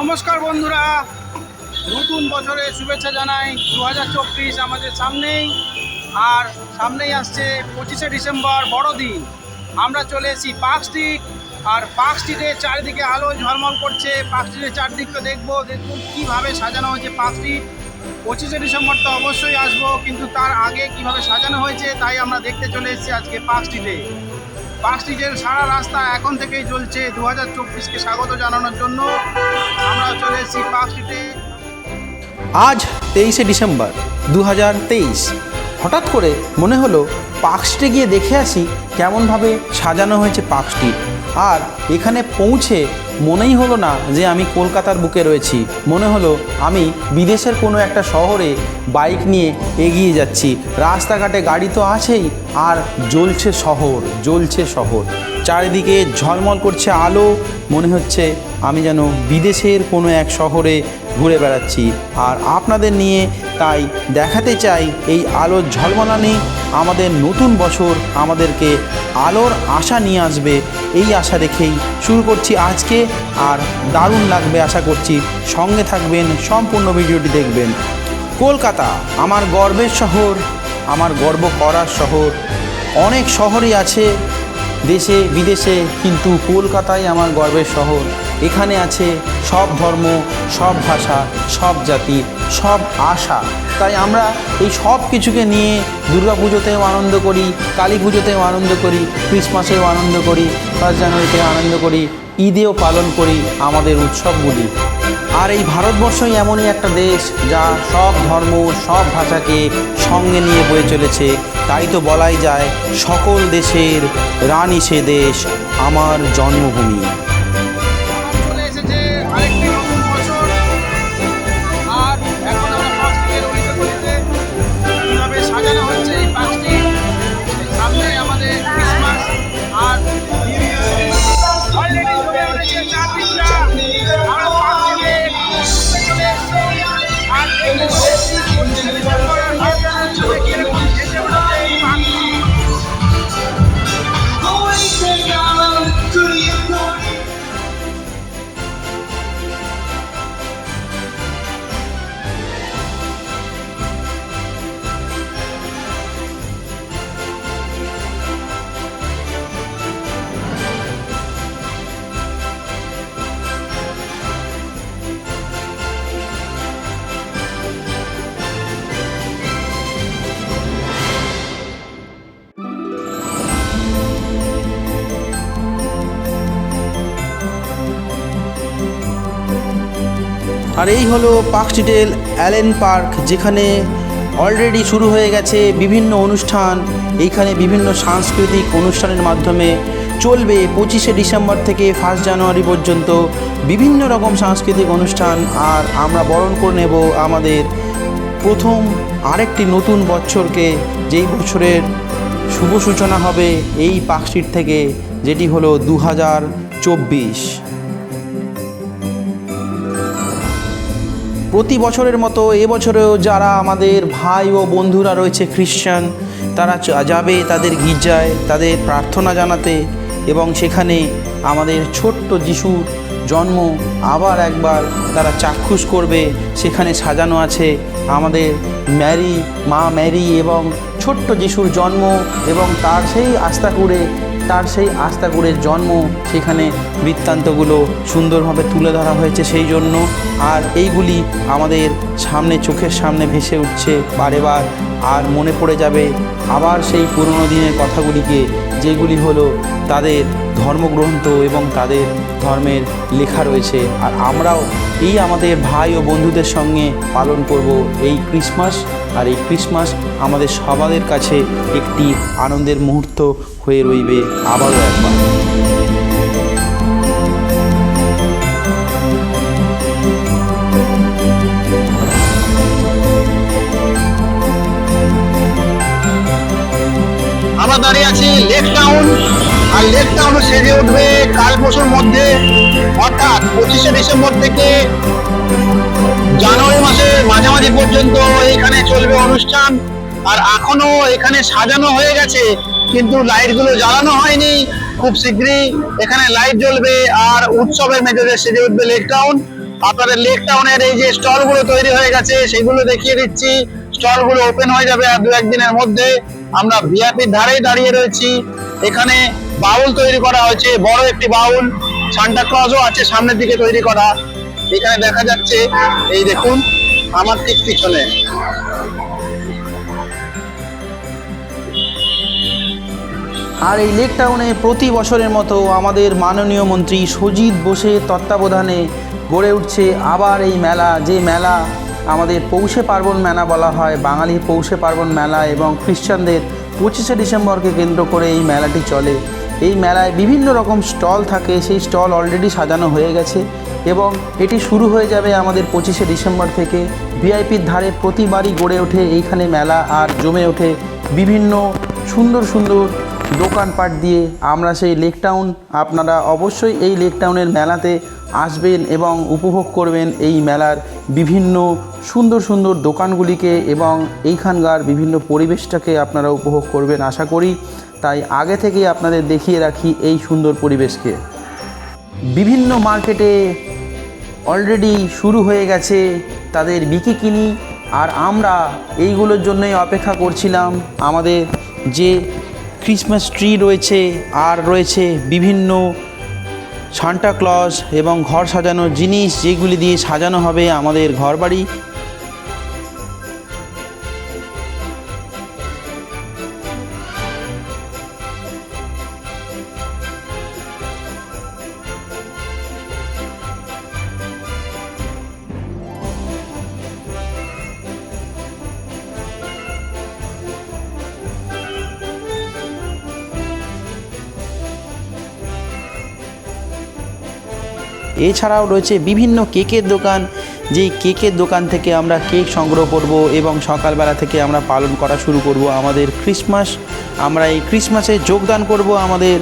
নমস্কার বন্ধুরা। নতুন বছরের শুভেচ্ছা জানাই। দু হাজার চব্বিশ আমাদের সামনেই, আর সামনেই আসছে পঁচিশে ডিসেম্বর বড়দিন। আমরা চলে এসেছি পার্ক স্ট্রিট আর পার্ক স্ট্রিটের চারিদিকে আলো ঝলমল করছে। পার্ক স্ট্রিটের চারদিকটা দেখব দেখুন কীভাবে সাজানো হয়েছে পার্ক স্ট্রিট পঁচিশে ডিসেম্বর তো অবশ্যই আসব, কিন্তু তার আগে কীভাবে সাজানো হয়েছে তাই আমরা দেখতে চলে এসেছি আজকে পার্ক স্ট্রিটে পার্ক স্ট্রিটের সারা রাস্তা এখন থেকেই চলছে দু হাজার চব্বিশকে স্বাগত জানানোর জন্য। আজ তেইশে ডিসেম্বর দু হাজার তেইশ। হঠাৎ করে মনে হলো পার্ক স্ট্রিটে গিয়ে দেখে আসি কেমনভাবে সাজানো হয়েছে পার্ক স্ট্রিট। আর এখানে পৌঁছে মনেই হলো না যে আমি কলকাতার বুকে রয়েছি। মনে হলো আমি বিদেশের কোনো একটা শহরে বাইক নিয়ে এগিয়ে যাচ্ছি। রাস্তাঘাটে গাড়ি তো আছেই, আর জ্বলছে শহর জ্বলছে শহর। চারিদিকে ঝলমল করছে আলো, মনে হচ্ছে আমি যেন বিদেশের কোনো এক শহরে ঘুরে বেড়াচ্ছি। আর আপনাদের নিয়ে তাই দেখাতে চাই এই আলোর ঝলমলানি। আমাদের নতুন বছর আমাদেরকে আলোর আশা নিয়ে আসবে। এই আশা রেখেই শুরু করছি আজকে। আর দারুণ লাগবে আশা করছি। সঙ্গে থাকবেন, সম্পূর্ণ ভিডিওটি দেখবেন। কলকাতা, আমার গর্বের শহর, আমার গর্ব করার শহর। অনেক শহরই আছে, দেশে, বিদেশে, কিন্তু কলকাতাই আমার গর্বের শহর। এখানে আছে সব ধর্ম, সব ভাষা, সব জাতি, সব আশা। তাই আমরা এই সব কিছুকে নিয়ে দুর্গা পুজোতেও আনন্দ করি কালী পুজোতেও আনন্দ করি, ক্রিসমাসেও আনন্দ করি ফার্স্ট জানুয়ারিতে আনন্দ করি, ঈদেও পালন করি আমাদের উৎসবগুলি। আর এই ভারতবর্ষই এমনই একটা দেশ যা সব ধর্ম, সব ভাষাকে সঙ্গে নিয়ে বয়ে চলেছে। তাই তো বলাই যায়, সকল দেশের রানী সে দেশ, আমার জন্মভূমি। আর এই হলো পার্ক স্ট্রিটের অ্যালেন পার্ক, যেখানে অলরেডি শুরু হয়ে গেছে বিভিন্ন অনুষ্ঠান। এইখানে বিভিন্ন সাংস্কৃতিক অনুষ্ঠানের মাধ্যমে চলবে পঁচিশে ডিসেম্বর থেকে ফার্স্ট জানুয়ারি পর্যন্ত বিভিন্ন রকম সাংস্কৃতিক অনুষ্ঠান। আর আমরা বরণ করে নেব আমাদের প্রথম আরেকটি নতুন বছরকে, যেই বছরের শুভ সূচনা হবে এই পার্ক স্ট্রিট থেকে, যেটি হলো দু হাজার চব্বিশ। প্রতি বছরের মতো এবছরেও যারা আমাদের ভাই ও বন্ধুরা রয়েছে খ্রিস্টান তারা যাবে তাদের গির্জায় তাদের প্রার্থনা জানাতে এবং সেখানে আমাদের ছোট্ট যিশুর জন্ম আবার একবার তারা চাক্ষুষ করবে, সেখানে সাজানো আছে আমাদের ম্যারি, মা ম্যারি এবং ছোট্ট যিশুর জন্ম এবং তার সেই আস্থা করে তার সেই আস্তাগুড়ের জন্ম সেখানে বৃত্তান্তগুলো সুন্দরভাবে তুলে ধরা হয়েছে সেই জন্য। আর এইগুলি আমাদের সামনে চোখের সামনে ভেসে উঠছে বারে বার। আর মনে পড়ে যাবে আবার সেই পুরনো দিনের কথাগুলিকে, যেগুলি হলো তাদের ধর্মগ্রন্থ এবং তাদের ধর্মের লেখা রয়েছে। আর আমরাও এই আমাদের ভাই ও বন্ধুদের সঙ্গে পালন করব এই ক্রিসমাস। আর এই ক্রিসমাস আমাদের সবাদের কাছে একটি আনন্দের মুহূর্ত হয়ে রইবে আবারও একবার। আমরা দাঁড়িয়ে আছি লেক টাউন। আর লেক টাউন সেজে উঠবে কাল পরশুর মধ্যে। অর্থাৎ পঁচিশে ডিসেম্বর থেকে জানুয়ারি মাসের মাঝামাঝি পর্যন্ত এখানে চলবে অনুষ্ঠান। আর এখনও এখানে সাজানো হয়ে গেছে, কিন্তু লাইটগুলো জ্বালানো হয়নি। খুব শীঘ্রই এখানে লাইট জ্বলবে আর উৎসবের মেজাজে সেজে উঠবে লেক টাউন। আপনাদের লেক টাউনের এই যে স্টলগুলো তৈরি হয়ে গেছে, সেগুলো দেখিয়ে দিচ্ছি। স্টলগুলো ওপেন হয়ে যাবে আর দু একদিনের মধ্যে। আমরা ভিআইপির ধারেই দাঁড়িয়ে রয়েছি। এখানে বাউল তৈরি করা হয়েছে, বড় একটি বাউল। সান্টা ক্লজও আছে সামনের দিকে তৈরি করা। এখানে দেখা যাচ্ছে, এই দেখুন, আমার ঠিক পিছনে। আর এই লেক টাউনে প্রতি বছরের মতো আমাদের মাননীয় মন্ত্রী সজিত বোসের তত্ত্বাবধানে গড়ে উঠছে আবার এই মেলা, যে মেলা আমাদের পৌষে পার্বণ মেলা বলা হয়, বাঙালির পৌষে পার্বণ মেলা এবং খ্রিস্টানদের পঁচিশে ডিসেম্বরকে কেন্দ্র করে এই মেলাটি চলে। এই মেলায় বিভিন্ন রকম স্টল থাকে, সেই স্টল অলরেডি সাজানো হয়ে গেছে এবং এটি শুরু হয়ে যাবে আমাদের পঁচিশে ডিসেম্বর থেকে। ভিআইপির ধারে প্রতিবারই গড়ে ওঠে এইখানে মেলা আর জমে ওঠে বিভিন্ন সুন্দর সুন্দর দোকানপাট দিয়ে। আমরা সেই লেক টাউন আপনারা অবশ্যই এই লেক টাউনের মেলাতে আসবেন এবং উপভোগ করবেন এই মেলার বিভিন্ন সুন্দর সুন্দর দোকানগুলিকে এবং এইখানকার বিভিন্ন পরিবেশটাকে আপনারা উপভোগ করবেন। আশা করি তাই আগে থেকেই আপনাদের দেখিয়ে রাখি এই সুন্দর পরিবেশকে। বিভিন্ন মার্কেটে অলরেডি শুরু হয়ে গেছে তাদের বিকি কিনি আর আমরা এইগুলোর জন্যই অপেক্ষা করছিলাম। আমাদের যে ক্রিসমাস ট্রি রয়েছে, আর রয়েছে বিভিন্ন সান্টা ক্লজ এবং ঘর সাজানোর জিনিস যেগুলি দিয়ে সাজানো হবে আমাদের ঘরবাড়ি এছাড়াও রয়েছে বিভিন্ন কেকের দোকান, যেই কেকের দোকান থেকে আমরা কেক সংগ্রহ করব এবং সকালবেলা থেকে আমরা পালন করা শুরু করব আমাদের ক্রিসমাস। আমরা এই ক্রিসমাসে যোগদান করব আমাদের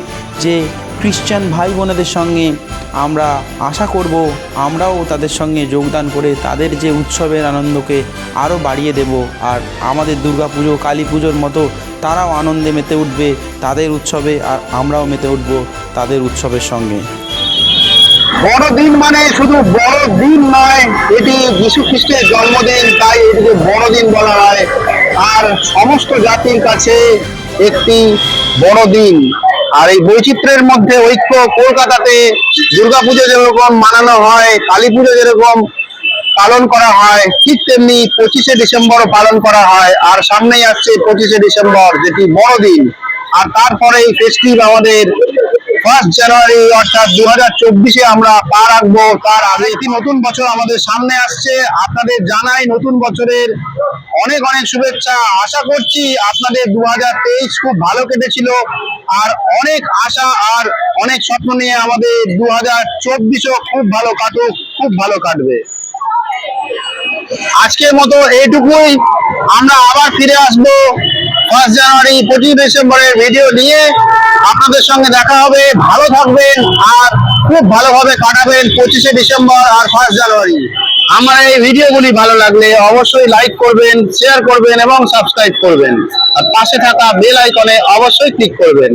যে খ্রিস্টান ভাই বোনেদের সঙ্গে। আমরা আশা করব আমরাও তাদের সঙ্গে যোগদান করে তাদের যে উৎসবের আনন্দকে আরও বাড়িয়ে দেব। আর আমাদের দুর্গা পুজো কালী পুজোর মতো তারাও আনন্দে মেতে উঠবে তাদের উৎসবে, আর আমরাও মেতে উঠব তাদের উৎসবের সঙ্গে। বড়দিন মানে শুধু বড়দিন নয়, এটি যীশু খ্রিস্টের জন্মদিন, তাই এটিকে বড়দিন বলা হয়। আর সমস্ত জাতির কাছে একটি বড়দিন। আর এই বৈচিত্র্যের মধ্যে ঐক্য কলকাতাতে দুর্গাপুজো যেরকম মানানো হয় কালী পুজো যেরকম পালন করা হয়, ঠিক তেমনি পঁচিশে ডিসেম্বর পালন করা হয়, আর সামনেই আসছে পঁচিশে ডিসেম্বর, যেটি বড়দিন। আর তারপরে এই ফেস্টিভ আমাদের ফার্স্ট জানুয়ারি অর্থাৎ দু হাজার চব্বিশে আমরা পা রাখব। তার আগে একটি নতুন বছর আমাদের সামনে আসছে। আপনাদের জানাই নতুন বছরের অনেক অনেক শুভেচ্ছা। আশা করছি আপনাদের দু হাজার তেইশ খুব ভালো কেটেছিল। আর অনেক আশা আর অনেক স্বপ্ন নিয়ে আমাদের দু হাজার চব্বিশও খুব ভালো কাটুক, খুব ভালো কাটবে। আজকের মতো এইটুকুই। আমরা আবার ফিরে আসব। ফার্স্ট জানুয়ারি পঁচিশ ডিসেম্বরের ভিডিও নিয়ে আপনাদের সঙ্গে দেখা হবে। ভালো থাকবেন আর খুব ভালোভাবে কাটাবেন পঁচিশে ডিসেম্বর আর ফার্স্ট জানুয়ারি। আমার এই ভিডিওগুলি ভালো লাগলে অবশ্যই লাইক করবেন শেয়ার করবেন এবং সাবস্ক্রাইব করবেন। আর পাশে থাকা বেল আইকনে অবশ্যই ক্লিক করবেন।